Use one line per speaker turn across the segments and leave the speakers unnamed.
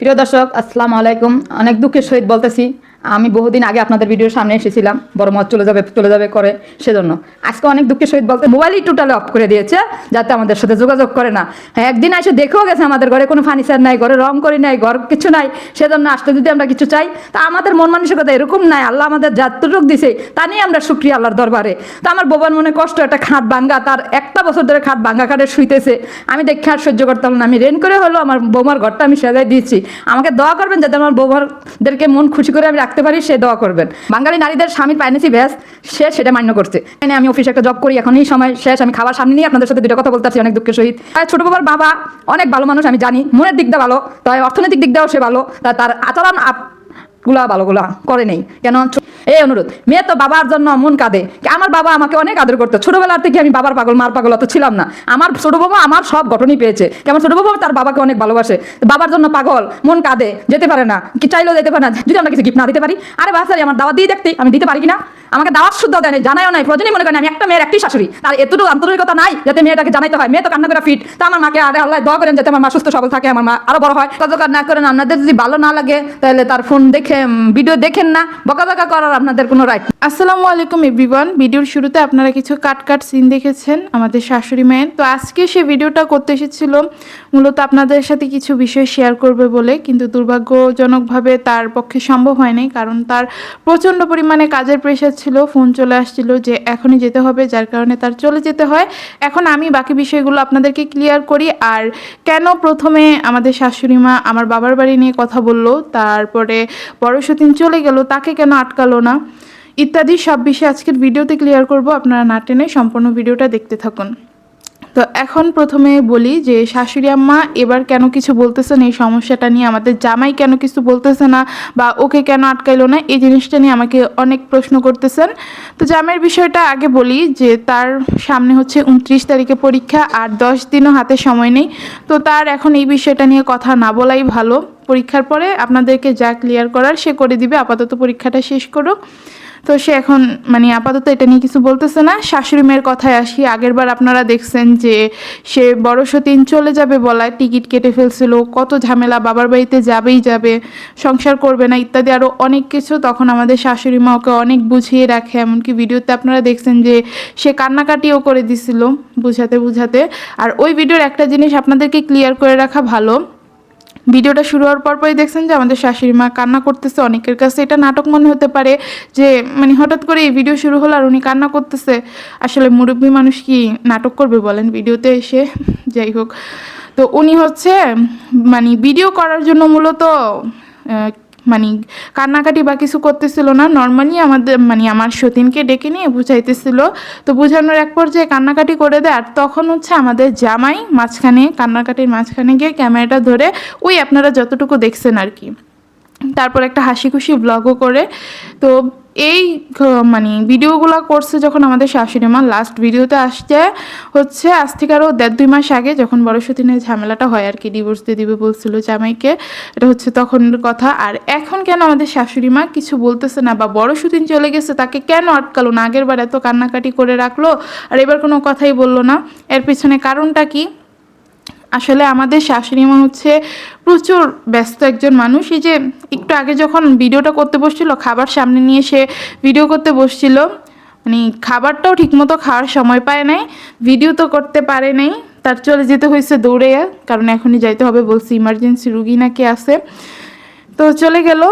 প্রিয় দর্শক আসসালামু আলাইকুম। অনেক দুঃখের সহিত বলতেছি আমি বহুদিন আগে আপনাদের ভিডিওর সামনে এসেছিলাম। বড় মত চলে যাবে চলে যাবে করে সেজন্য। আজকে অনেক দুঃখের সহিত বলতে মোবাইলই টোটালি অফ করে দিয়েছে, যাতে আমাদের সাথে যোগাযোগ করে না। হ্যাঁ একদিন এসে দেখেও গেছে আমাদের ঘরে কোনো ফার্নিচার নাই, ঘরে রং করি নাই, ঘর কিছু নাই, সেজন্য আসতে যদি আমরা কিছু চাই, তা আমাদের মন মানসিকতা এরকম নাই। আল্লাহ আমাদের যাত্রুক দিছে, তা নিয়ে আমরা সুক্রিয়া আল্লাহর দরবারে। তো আমার বোবার মনে কষ্ট, একটা খাট ভাঙ্গা, তার একটা বছর ধরে খাট ভাঙ্গা খাটে শুইতেছে। আমি দেখে আর সহ্য করতাম না। আমি রেন করে হলো আমার বৌমার ঘরটা আমি সাজাই দিয়েছি। আমাকে দোয়া করবেন যাতে আমার বৌমারদেরকে মন খুশি করে আমি রাখতে পারি, সে দোয়া করবেন। বাঙালি নারীদের স্বামীর পাইনেছি ব্যাস, সে সেটা মান্য করছে। এখানে আমি অফিসে একটা জব করি এখন এই সময় শেষ, আমি খাবার সামনে নিয়ে আপনাদের সাথে দুটো কথা বলতে অনেক দুঃখের সহিত। ছোট বাবার বাবা অনেক ভালো মানুষ, আমি জানি, মনের দিকটা ভালো, তাই অর্থনৈতিক দিক দিয়েও সে ভালো তার আচরণ গুলা ভালোগুলা করে নেই। কেন? এই অনুরোধ, মেয়ে তো বাবার জন্য মন কাঁদে। আমার বাবা আমাকে অনেক আদর করতো। ছোটবেলার থেকে আমি বাবার পাগল, মার পাগল অত ছিলাম না। আমার ছোট বাবা আমার সব ঘটনই পেয়েছে। কেমন ছোট বাবা তার বাবাকে অনেক ভালোবাসে। বাবার জন্য পাগল, মন কাঁদে। যেতে পারে না। কি চাইলেও যেতে পারে না। যদি আমরা কিছু গিফট না দিতে পারি, আরে বাসারি আমার দাবা দিয়ে দেখতে, আমি দিতে পারি কিনা? আমাকে দাওয়াত শুদ্ধ দেয় নাই, জানাইও নাই প্রয়োজনই মনে করেন আমি একটা মেয়ের একটি শাশুড়ি। তার এতটুকু আন্তরিকতা নাই যাতে মেয়েটাকে জানাইতে হয়। মেয়ে তো কান্না করে ফিট তা আমার মাকে আরে আল্লাহ দোয়া করেন যাতে আমার মা সুস্থ সবল থাকে আমার মা আরও বড় হয়। তত না করেন আপনাদের যদি ভালো না লাগে তাহলে তার ফোন দেখে ভিডিও দেখেন না। বকা করার আপনাদের কোনো রাইট
আসসালামু আলাইকুম এভরিওয়ান ভিডিওর শুরুতে আপনারা কিছু কাট কাট সিন দেখেছেন আমাদের শাশুড়ি মায়ের। তো আজকে সে ভিডিওটা করতে এসেছিল। মূলত আপনাদের সাথে কিছু বিষয় শেয়ার করবে বলে, কিন্তু দুর্ভাগ্যজনকভাবে তার পক্ষে সম্ভব হয়নি, কারণ তার প্রচণ্ড পরিমাণে কাজের প্রেশার ছিল ফোন চলে আসছিল যে এখনই যেতে হবে, যার কারণে তার চলে যেতে হয়। এখন আমি বাকি বিষয়গুলো আপনাদেরকে ক্লিয়ার করি, আর কেন প্রথমে আমাদের শাশুড়ি মা আমার বাবার বাড়ি নিয়ে কথা বলল, তারপরে বড় সতীন চলে গেল, তাকে কেন আটকালো না? ইত্যাদি সব বিষয়ে আজকের ভিডিওতে ক্লিয়ার করব। আপনারা না টেনে সম্পূর্ণ ভিডিওটা দেখতে থাকুন। তো এখন প্রথমে বলি যে শাশুড়ি আম্মা এবার কেন কিছু বলতেছে না এই সমস্যাটা নিয়ে আমাদের জামাই কেন কিছু বলতেছে না বা ওকে কেন আটকাইলো না, এই জিনিসটা নিয়ে আমাকে অনেক প্রশ্ন করতেছেন। তো জামাইয়ের বিষয়টা আগে বলি যে তার সামনে হচ্ছে উনত্রিশ তারিখে পরীক্ষা আর দশ দিনও হাতে সময় নেই। তো তার এখন এই বিষয়টা নিয়ে কথা না বলাই ভালো। পরীক্ষার পরে আপনাদেরকে যা ক্লিয়ার করার সে করে দিবে। আপাতত পরীক্ষাটা শেষ করুক। তো সে এখন মানে আপাতত এটা নিয়ে কিছু বলতেছে না। শাশুড়ি মেয়ের কথায় আসি, আগেরবার আপনারা দেখছেন যে সে বড় সতীন চলে যাবে বলায়, টিকিট কেটে ফেলছিল, কত ঝামেলা, বাবার বাড়িতে যাবেই যাবে, সংসার করবে না, ইত্যাদি আরও অনেক কিছু। তখন আমাদের শাশুড়ি মা ওকে অনেক বুঝিয়ে রাখে, এমনকি ভিডিওতে আপনারা দেখছেন যে সে কান্নাকাটিও করে দিছিল, বুঝাতে বুঝাতে। আর ওই ভিডিওর একটা জিনিস আপনাদেরকে ক্লিয়ার করে রাখা ভালো ভিডিওটা শুরু হওয়ার পরপরই দেখছেন যে আমাদের শাশুড়ি মা কান্না করতেছে অনেকের কাছে। এটা নাটক মনে হতে পারে যে মানে হঠাৎ করে এই ভিডিও শুরু হলো আর উনি কান্না করতেছে। আসলে মুরব্বী মানুষ কি নাটক করবে বলেন ভিডিওতে এসে? যাই হোক। তো উনি হচ্ছে মানে ভিডিও করার জন্য মূলত মানে কান্নাকাটি বা কিছু করতেছিল না। নর্মালি আমাদের মানে আমার সতীনকে ডেকে নিয়ে বুঝাইতেছিল। তো বুঝানোর এক পর্যায়ে কান্নাকাটি করে দেয়। আর তখন হচ্ছে আমাদের জামাই মাঝখানে, কান্নাকাটির মাঝখানে গিয়ে ক্যামেরাটা ধরে, ওই আপনারা যতটুকু দেখছেন আর কি তারপর একটা হাসি খুশি ব্লগও করে। তো এই মানে ভিডিওগুলো করছে যখন আমাদের শাশুড়ি মা লাস্ট ভিডিওতে আসছে হচ্ছে আজ থেকে আরও দেড় দুই মাস আগে যখন বড় সতীনের ঝামেলাটা হয় আর কি ডিভোর্স দিয়ে দিবে বলছিল জামাইকে, এটা হচ্ছে তখন কথা। আর এখন কেন আমাদের শাশুড়ি মা কিছু বলতেছে না বা বড় সতীন চলে গেছে, তাকে কেন আটকালো না? আগের বার এত কান্নাকাটি করে রাখল, আর এবার কোনো কথাই বলল না। এর পিছনে কারণটা কি? আসলে আমাদের শাশুড়ি মা হচ্ছে প্রচুর ব্যস্ত একজন মানুষ। এই যে একটু আগে যখন ভিডিওটা করতে বসছিল, খাবার সামনে নিয়ে সে ভিডিও করতে বসছিল মানে খাবারটাও ঠিকমতো খাওয়ার সময় পায় নাই, ভিডিও তো করতে পারে নাই। তার চলে যেতে হয়েছে দৌড়ে, কারণ এখনই যাইতে হবে বলছি ইমার্জেন্সি রুগী নাকি আছে। তো চলে গেল।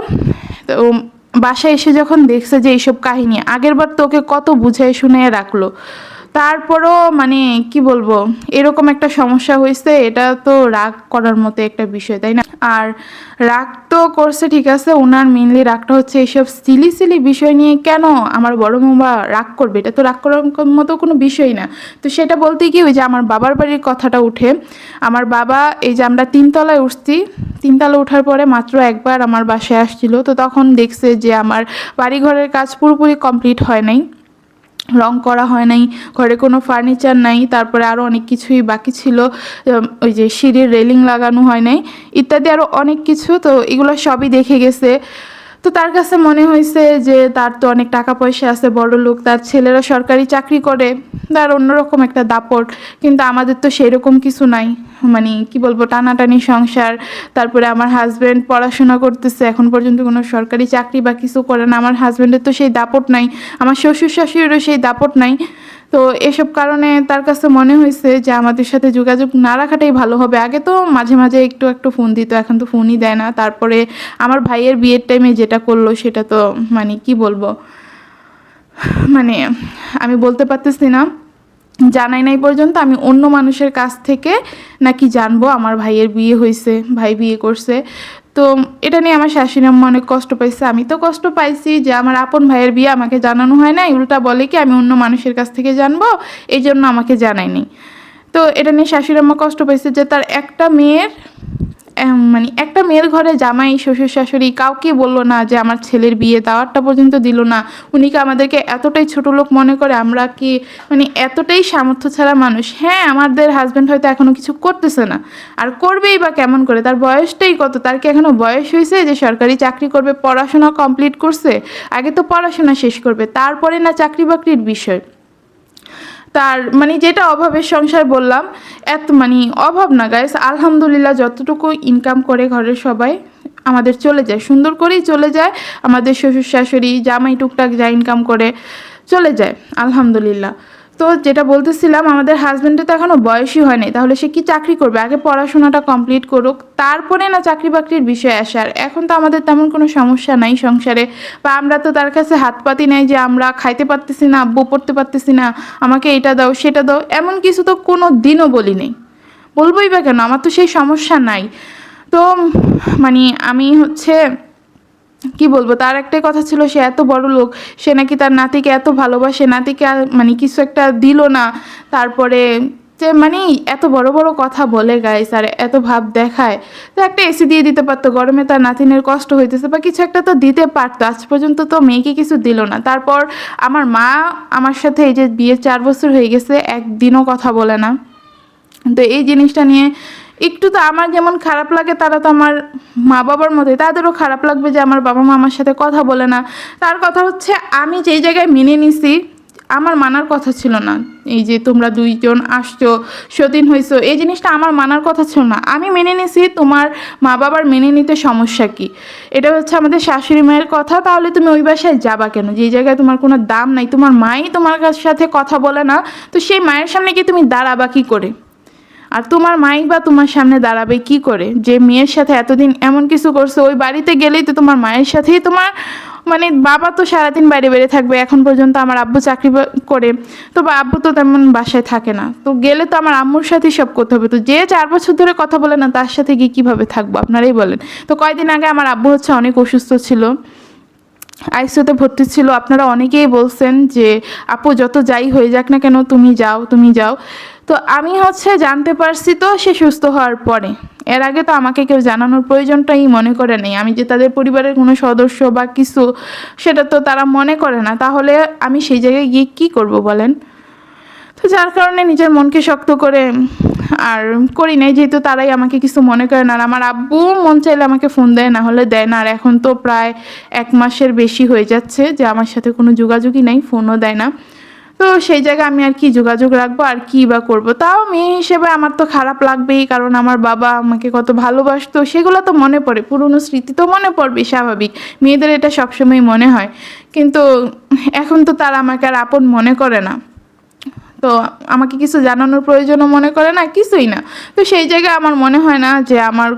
তো বাসায় এসে যখন দেখছে যে এইসব কাহিনী আগেরবার তোকে কত বুঝাই শুনে রাখল। তারপরও মানে কি বলব, এরকম একটা সমস্যা হয়েছে, এটা তো রাগ করার মতো একটা বিষয়, তাই না? আর রাগ তো করছে, ঠিক আছে ওনার মেনলি রাগটা হচ্ছে এইসব সিলি সিলি বিষয় নিয়ে কেন আমার বড় মামা রাগ করবে? এটা তো রাগ করার মতো কোনো বিষয় না। তো সেটা বলতে কি ওই যে আমার বাবার বাড়ির কথাটা উঠে, আমার বাবা এই যে আমরা তিনতলায় উঠছি, তিনতলা ওঠার পরে মাত্র একবার আমার বাসায় আসছিল, তো তখন দেখছে যে আমার বাড়িঘরের কাজ পুরোপুরি কমপ্লিট হয় নাই। রং করা হয় নাই, ঘরে কোনো ফার্নিচার নাই, তারপরে আরও অনেক কিছুই বাকি ছিল ওই যে সিঁড়ির রেলিং লাগানো হয় নাই, ইত্যাদি আরও অনেক কিছু, তো এগুলো সবই দেখে গেছে। তো তার কাছে মনে হয়েছে যে তার তো অনেক টাকা পয়সা আছে, বড় লোক, তার ছেলেরা সরকারি চাকরি করে, তার অন্যরকম একটা দাপট। কিন্তু আমাদের তো সেরকম কিছু নাই। মানে কি বলব, টানাটানি সংসার, তারপরে আমার হাজব্যান্ড পড়াশোনা করতেছে, এখন পর্যন্ত কোনো সরকারি চাকরি বা কিছু করে না। আমার হাজব্যান্ডের তো সেই দাপট নাই, আমার শ্বশুর শাশুড়িরও সেই দাপট নাই। তো এসব কারণে তার কাছে মনে হয়েছে যে আমাদের সাথে যোগাযোগ না রাখাটাই ভালো হবে। আগে তো মাঝে মাঝে একটু একটু ফোন দিত, এখন তো ফোনই দেয় না। তারপরে আমার ভাইয়ের বিয়ের টাইমে যেটা করল সেটা তো মানে কি বলব? মানে আমি বলতে পারতেছি না। জানাই নাই পর্যন্ত আমি অন্য মানুষের কাছ থেকে নাকি জানব আমার ভাইয়ের বিয়ে হয়েছে, ভাই বিয়ে করছে। তো এটা নিয়ে আমার শাশুড়ি অনেক কষ্ট পাইছে। আমি তো কষ্ট পাইছি যে আমার আপন ভাইয়ের বিয়ে আমাকে জানানো হয় নাই। উল্টা বলে কি আমি অন্য মানুষের কাছ থেকে জানব? এই জন্য আমাকে জানায়নি। তো এটা নিয়ে শাশুড়ি কষ্ট পাইছে যে তার একটা মেয়ের মানে একটা মেয়ের ঘরে জামাই, শ্বশুর শাশুড়ি কাউকে বলল না যে আমার ছেলের বিয়ে দাওয়ারটা পর্যন্ত দিল না। উনি কি আমাদেরকে এতটাই ছোট লোক মনে করে? আমরা কি মানে এতটাই সামর্থ্য ছাড়া মানুষ? হ্যাঁ আমাদের হাজব্যান্ড হয়তো এখনও কিছু করতেছে না। আর করবেই বা কেমন করে? তার বয়সটাই কত? তার কি এখনও বয়স হয়েছে যে সরকারি চাকরি করবে, পড়াশোনা কমপ্লিট করছে? আগে তো পড়াশোনা শেষ করবে, তারপরে না চাকরি বাকরির বিষয়? তার মানে যেটা অভাবের সংসার বললাম, এত মানে অভাব না গাইস আলহামদুলিল্লাহ যতটুকু ইনকাম করে ঘরের সবাই, আমাদের চলে যায়। সুন্দর করেই চলে যায়, আমাদের শ্বশুর শাশুড়ি, জামাই টুকটাক যা ইনকাম করে, চলে যায়, আলহামদুলিল্লাহ। তো যেটা বলতেছিলাম, আমাদের হাজব্যান্ডের তো এখনও বয়সই হয়নি, তাহলে সে কি চাকরি করবে? আগে পড়াশোনাটা কমপ্লিট করুক, তারপরে না চাকরি বাকরির বিষয় আসার এখন তো আমাদের তেমন কোনো সমস্যা নাই সংসারে। বা আমরা তো তার কাছে হাত পাতি নাই যে আমরা খাইতে পারতেছি না, আব্বু পড়তে পারতেছি না, আমাকে এটা দাও, সেটা দাও, এমন কিছু তো কোনো দিনও বলি নেই বলবোই বা কেন? আমার তো সেই সমস্যা নাই। তো মানে আমি হচ্ছে কি বলব? তার একটাই কথা ছিল, সে এত বড় লোক, সে নাকি তার নাতিকে এত ভালোবাসে, নাতিকে মানে কিছু একটা দিল না। তারপরে যে মানে এত বড় বড় কথা বলে গাইস আর এত ভাব দেখায়। তো একটা এসি দিয়ে দিতে পারতো, গরমে তার নাতিনের কষ্ট হইতেছে বা কিছু একটা তো দিতে পারতো। আজ পর্যন্ত তো মেয়েকে কিছু দিল না। তারপর আমার মা আমার সাথে এই যে বিয়ে চার বছর হয়ে গেছে, একদিনও কথা বলে না। তো এই জিনিসটা নিয়ে একটু তো আমার যেমন খারাপ লাগে, তারা তো আমার মা বাবার মতোই। তাদেরও খারাপ লাগবে যে আমার বাবা মা আমার সাথে কথা বলে না। তার কথা হচ্ছে, আমি যেই জায়গায় মেনে নিছি, আমার মানার কথা ছিল না। এই যে তোমরা দুইজন আসছো সতীন হয়েছো এই জিনিসটা আমার মানার কথা ছিল না। আমি মেনে নিছি, তোমার মা বাবার মেনে নিতে সমস্যা কি? এটা হচ্ছে আমাদের শাশুড়ি মায়ের কথা, তাহলে তুমি ওই বাসায় যাবা কেন? যে জায়গায় তোমার কোনো দাম নাই, তোমার মাই তোমার সাথে কথা বলে না, তো সেই মায়ের সামনে কি তুমি দাঁড়াবা কি করে? আর তোমার মাই বা তোমার সামনে দাঁড়াবে কি করে? যে মেয়ের সাথে এতদিন এমন কিছু করছে, ওই বাড়িতে গেলেই তো তোমার মায়ের সাথেই তোমার মানে বাবা তো সারাদিন বাইরে বেড়ে থাকবে, এখন পর্যন্ত আমার আব্বু চাকরি করে, তো বা আব্বু তো তেমন বাসায় থাকে না। তো গেলে তো আমার আম্মুর সাথেই সব করতে হবে। তো যে চার বছর ধরে কথা বলে না, তার সাথে গিয়ে কীভাবে থাকব? আপনারাই বলেন। তো কয়দিন আগে আমার আব্বু হচ্ছে অনেক অসুস্থ ছিল। আইসিউতে ভর্তি ছিল, আপনারা অনেকেই বলছেন যে, আপু, যত যাই হয়ে যাক না কেন, তুমি যাও তুমি যাও। তো আমি হচ্ছে জানতে পারছি তো সে সুস্থ হওয়ার পরে। এর আগে তো আমাকে কেউ জানানোর প্রয়োজনটাই মনে করে নেই। আমি যে তাদের পরিবারের কোনো সদস্য বা কিছু, সেটা তো তারা মনে করে না। তাহলে আমি সেই জায়গায় গিয়ে কী করব বলেন? তো যার কারণে নিজের মনকে শক্ত করে আর করি নাই, যেহেতু তারাই আমাকে কিছু মনে করে না। আমার আব্বু মন চাইলে আমাকে ফোন দেয়, না হলে দেয় না। আর এখন তো প্রায় এক মাসের বেশি হয়ে যাচ্ছে যে আমার সাথে কোনো যোগাযোগই নাই ফোনও দেয় না। তো সেই জায়গায় আমি আর কি যোগাযোগ রাখব, আর কি বা করব? তাও মেয়ে হিসেবে আমার তো খারাপ লাগবেই, কারণ আমার বাবা আমাকে কত ভালোবাসতো, সেগুলো তো মনে পড়ে। পুরনো স্মৃতি তো মনে পড়বে স্বাভাবিক। মেয়েদের এটা সবসময় মনে হয়। কিন্তু এখন তো তারা আমাকে আর আপন মনে করে না। তো আমাকে কিছু জানানোর প্রয়োজনও মনে করে না, কিছুই না। তো সেই জায়গায় আমার মনে হয় না যে আমার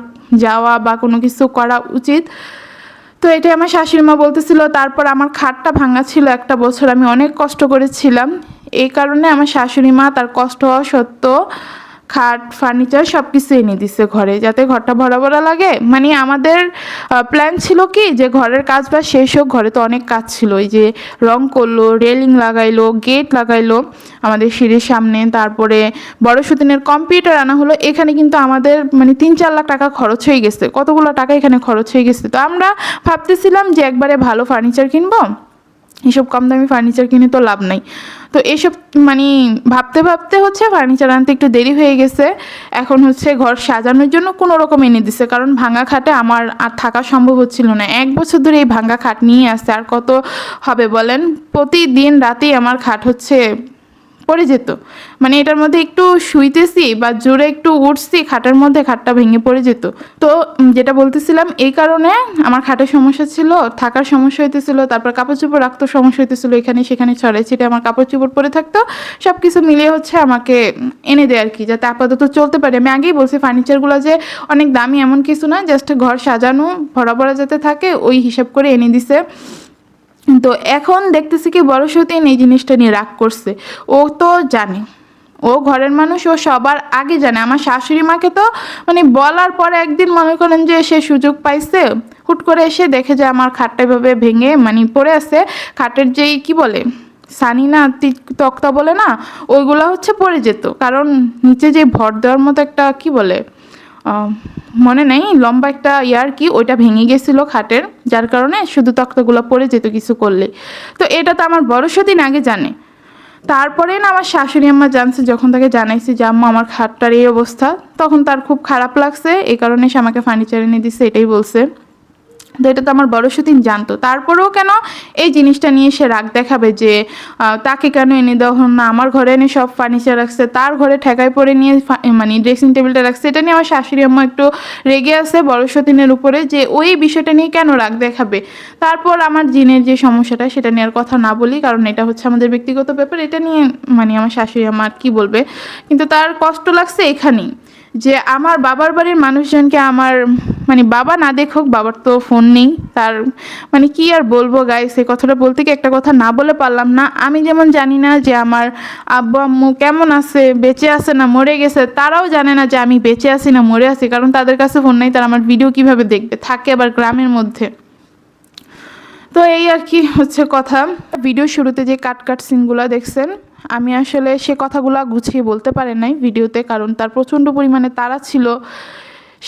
যাওয়া বা কোনো কিছু করা উচিত। তো এটাই আমার শাশুড়ি মা বলতেছিল, তারপর আমার খাটটা ভাঙা ছিল একটা বছর, আমি অনেক কষ্ট করেছিলাম। এই কারণে আমার শাশুড়ি মা তার কষ্ট হওয়া সত্ত্বেও খাট, ফার্নিচার সব কিছু এনে দিছে ঘরে, যাতে ঘরটা ভরা ভরা লাগে। মানে আমাদের প্ল্যান ছিল কি যে ঘরের কাজ বা শেষ হোক, ঘরে তো অনেক কাজ ছিল। ওই যে রং করল রেলিং লাগাইলো গেট লাগাইলো আমাদের সিঁড়ির সামনে, তারপরে বড় সুদিনের কম্পিউটার আনা হলো। এখানে কিন্তু আমাদের মানে তিন চার লাখ টাকা খরচ হয়ে গেছে। কতগুলো টাকা এখানে খরচ হয়ে গেছে? তো আমরা ভাবতেছিলাম যে একবারে ভালো ফার্নিচার কিনবো। এসব কম দামি ফার্নিচার কিনে তো লাভ নাই। তো এসব মানে ভাবতে ভাবতে হচ্ছে ফার্নিচার আনতে একটু দেরি হয়ে গেছে। এখন হচ্ছে ঘর সাজানোর জন্য কোনো রকম এনে দিছে। কারণ ভাঙা খাটে আমার আর থাকা সম্ভব হচ্ছিল না। এক বছর ধরে এই ভাঙা খাট নিয়ে আসছে। আর কত হবে বলেন? প্রতিদিন রাতেই আমার খাট হচ্ছে পড়ে যেত। মানে এটার মধ্যে একটু শুইতেছি বা জোরে একটু উঠছি, খাটের মধ্যে খাটটা ভেঙে পড়ে যেত। তো যেটা বলতেছিলাম, এই কারণে আমার খাটের সমস্যা ছিল, থাকার সমস্যা হইতেছিল, তারপর কাপড় চোপড় রাখতে সমস্যা হইতেছিল, এখানে সেখানে ছড়াই ছিটে আমার কাপড় চোপড় পরে থাকতো। সব কিছু মিলিয়ে হচ্ছে আমাকে এনে দেয় আর কি যাতে আপাতত চলতে পারে। আমি আগেই বলছি, ফার্নিচারগুলো যে অনেক দামি এমন কিছু না, জাস্ট ঘর সাজানো, ভরা ভরা যাতে থাকে, ওই হিসাব করে এনে দিছে। তো এখন দেখতেছি কি বড় সতীন এই জিনিসটা নিয়ে রাগ করছে। ও তো জানে। ও ঘরের মানুষ, ও সবার আগে জানে। আমার শাশুড়ি মাকে তো মানে বলার পরে একদিন মনে করেন যে সে সুযোগ পাইছে, হুট করে এসে দেখে যে আমার খাটটা এভাবে ভেঙে মানে পড়ে আছে। খাটের যেই কি বলে, সানি না তক্তা বলে না, ওইগুলো হচ্ছে পড়ে যেত। কারণ নিচে যে ভর দেওয়ার মতো একটা কি বলে মনে নেই, লম্বা একটা ইয়ার কি, ওইটা ভেঙে গেছিল খাটের, যার কারণে শুধু তক্তগুলো পড়ে যেত কিছু করলে। তো এটা তো আমার বড় দিন আগে জানে। তারপরে না আমার শাশুড়ি আম্মা জানছে, যখন তাকে জানাইছি যে, আম্মা, আমার খাটটার এই অবস্থা। তখন তার খুব খারাপ লাগছে এই কারণে সে আমাকে ফার্নিচার এনে দিচ্ছে এটাই বলছে। তো এটা তো আমার বড় সতীন জানতো। তারপরেও কেন এই জিনিসটা নিয়ে সে রাগ দেখাবে যে তাকে কেন এনে দেওয়া না? আমার ঘরে এনে সব ফার্নিচার রাখছে, তার ঘরে ঠেকায় পরে নিয়ে মানে ড্রেসিং টেবিলটা রাখছে, এটা নিয়ে আমার শাশুড়ি আম্মা একটু রেগে আছে বড় সতীনের উপরে যে, ওই বিষয়টা নিয়ে কেন রাগ দেখাবে? তারপর আমার জিনের যে সমস্যাটা, সেটা নিয়ে আর কথা না বলি, কারণ এটা হচ্ছে আমাদের ব্যক্তিগত ব্যাপার, এটা নিয়ে মানে আমার শাশুড়ি আমার কি বলবে? কিন্তু তার কষ্ট লাগছে এখানেই। যে আমার বাবার বাড়ির মানুষজনকে আমার মানে বাবা না দেখুক, বাবার তো ফোন নেই, তার মানে কি আর বলব গাই সে কথাটা বলতে কি একটা কথা না বলে পারলাম না। আমি যেমন জানি না যে আমার আব্বু, আম্মু কেমন আছে, বেঁচে আছে না মরে গেছে, তারাও জানে না যে আমি বেঁচে আছি না মরে আছি, কারণ তাদের কাছে ফোন নেই, তারা আমার ভিডিও কীভাবে দেখবে? থাকে আবার গ্রামের মধ্যে। তো এই আর কি হচ্ছে কথা। ভিডিও শুরুতে যে কাট কাট সিনগুলো দেখছেন আমি আসলে সে কথাগুলো গুছিয়ে বলতে পারে নাই ভিডিওতে, কারণ তার প্রচণ্ড পরিমাণে তারা ছিল।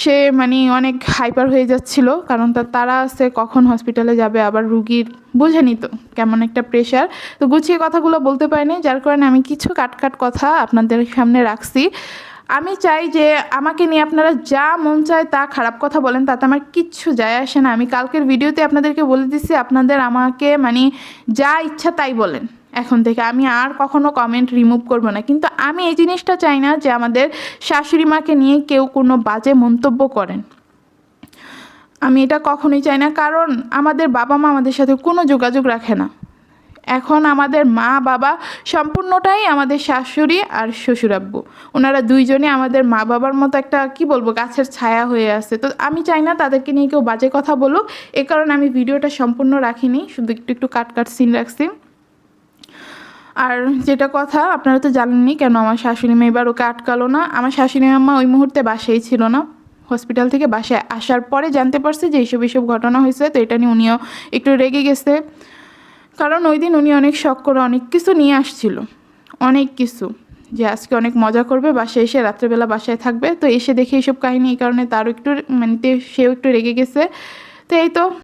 সে মানে অনেক হাইপার হয়ে যাচ্ছিল, কারণ তার তারা আছে কখন হসপিটালে যাবে, আবার রুগীর বুঝেনি তো কেমন একটা প্রেশার তো গুছিয়ে কথাগুলো বলতে পারিনি যার কারণে আমি কিছু কাট কাট কথা আপনাদের সামনে রাখছি। আমি চাই যে আমাকে নিয়ে আপনারা যা মন চায় তা খারাপ কথা বলেন, তাতে আমার কিচ্ছু যায় আসে না। আমি কালকের ভিডিওতে আপনাদেরকে বলে দিচ্ছি আপনাদের আমাকে মানে যা ইচ্ছা তাই বলেন। এখন থেকে আমি আর কখনো কমেন্ট রিমুভ করব না। কিন্তু আমি এই জিনিসটা চাই না যে আমাদের শাশুড়ি মাকে নিয়ে কেউ কোনো বাজে মন্তব্য করেন। আমি এটা কখনোই চাই না, কারণ আমাদের বাবা মা আমাদের সাথে কোনো যোগাযোগ রাখে না। এখন আমাদের মা, বাবা সম্পূর্ণটাই আমাদের শাশুড়ি আর শ্বশুরাব্বু ওনারা দুইজনে আমাদের মা, বাবার মতো একটা, কি বলব, গাছের ছায়া হয়ে আছে। তো আমি চাই না তাদেরকে নিয়ে কেউ বাজে কথা বলুক। এ কারণে আমি ভিডিওটা সম্পূর্ণ রাখিনি, শুধু একটু একটু কাট কাট সিন রাখছি। আর যেটা কথা, আপনারা তো জানেননি কেন আমার শাশুড়ি মেয়ে এবার ওকে আটকালো না। আমার শাশুড়ি আম্মা ওই মুহূর্তে বাসায় ছিল না। হসপিটাল থেকে বাসায় আসার পরে জানতে পারছে যে এইসব এইসব ঘটনা হয়েছে, তো এটা নিয়ে উনিও একটু রেগে গেছে। কারণ ওই দিন উনি অনেক শখ করে অনেক কিছু নিয়ে আসছিল। অনেক কিছু। যে আজকে অনেক মজা করবে, বাসায় এসে রাত্রেবেলা বাসায় থাকবে। তো এসে দেখে এইসব কাহিনী এই কারণে তারও একটু মানে সেও একটু রেগে গেছে। তো এই তো।